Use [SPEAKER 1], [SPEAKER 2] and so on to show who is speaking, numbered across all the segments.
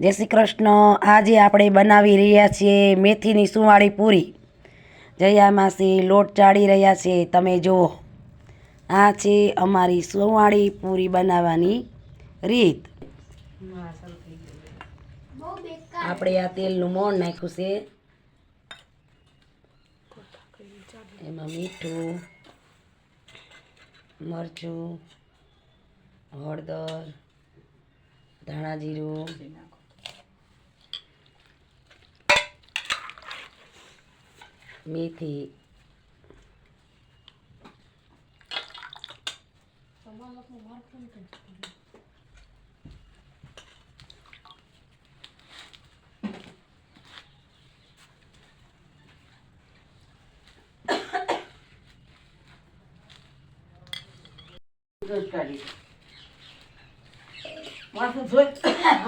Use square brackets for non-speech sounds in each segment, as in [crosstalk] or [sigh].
[SPEAKER 1] જય શ્રી કૃષ્ણ. આજે આપણે બનાવી રહ્યા છીએ મેથીની સુંવાળી પૂરી. જયા માસી, લોટ ચાળી રહ્યા છે. તમે જુઓ. આ છે અમારી સુંવાળી પૂરી બનાવવાની રીત. આપણે આ તેલનું મોણ નાખ્યું છે. એમાં મીઠું, મરચું, હળદર, ધાણા જીરું मेथी दूध મેથી [coughs]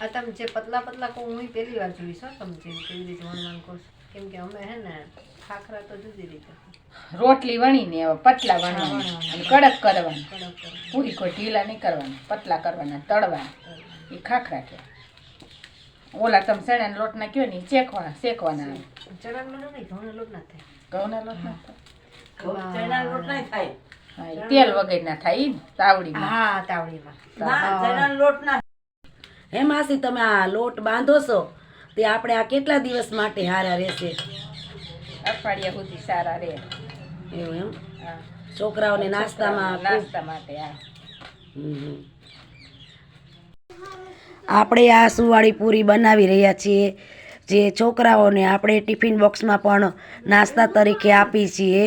[SPEAKER 2] આ તમે જે પતલા પતલા કહો હું પહેલી વાર જોઈશ હો તમે જે કેવી રીતે વણવાનું કહો છો. કેમ કે અમે હે ને ખાખરા તો જુદી રીતે
[SPEAKER 3] રોટલી વણીને હવે પતલા વણવાના અને કડક કરવાના.
[SPEAKER 2] કડક
[SPEAKER 3] પૂરી કોઈ ઢીલા નહીં કરવાના પતલા કરવાના તળવાના. એ ખાખરા છે. ઓલા તમે ચણાના લોટ ના કયો ને શેકવાના શેકવાના
[SPEAKER 2] ચણાનો લોટ નહીં ઘઉંનો લોટ ના થાય.
[SPEAKER 3] ઘઉંના લોટ ના
[SPEAKER 2] થાય?
[SPEAKER 3] હા, ઈ તેલ વગરના થાય તાવડીમાં.
[SPEAKER 2] હા તાવડીમાં.
[SPEAKER 1] હે. માસી તમે આ લોટ બાંધો છો તે આપણે આ કેટલા દિવસ માટે હારા રહેશે?
[SPEAKER 3] અઠવાડિયા સુધી સારા રહે.
[SPEAKER 1] એવું એમ? છોકરાઓને નાસ્તામાં
[SPEAKER 3] નાસ્તા માટે
[SPEAKER 1] આપણે આ સુવાળી પૂરી બનાવી રહ્યા છીએ જે છોકરાઓને આપણે ટિફિન બોક્સમાં પણ નાસ્તા તરીકે આપી છીએ.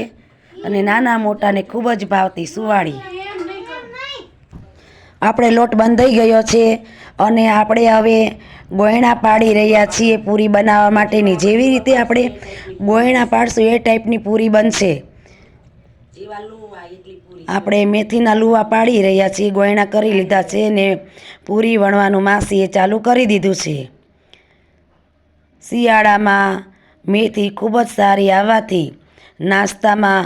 [SPEAKER 1] અને નાના મોટાને ખૂબ જ ભાવતી સુવાળી. આપણે લોટ બંધાઈ ગયો છે અને આપણે હવે ગોયણા પાડી રહ્યા છીએ પૂરી બનાવવા માટેની. જેવી રીતે આપણે ગોયણા પાડશું એ ટાઈપની પૂરી બનશે. આપણે મેથીના લુવા પાડી રહ્યા છીએ, ગોયણા કરી લીધા છે ને પૂરી વણવાનું માસીએ ચાલુ કરી દીધું છે. શિયાળામાં મેથી ખૂબ જ સારી આવવાથી નાસ્તામાં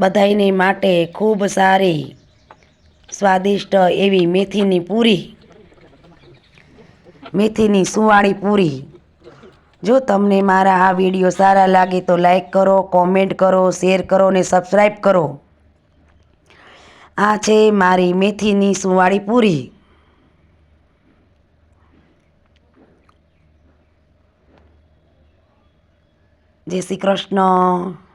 [SPEAKER 1] બધાયને માટે ખૂબ સારી, સ્વાદિષ્ટ એવી મેથીની પૂરી, મેથીની સુવાળી પૂરી. જો તમને મારા આ વીડિયો સારા લાગે તો લાઈક કરો, કોમેન્ટ કરો, શેર કરો ને સબસ્ક્રાઈબ કરો. આ છે મારી મેથીની સુવાળી પૂરી. જય શ્રી કૃષ્ણ.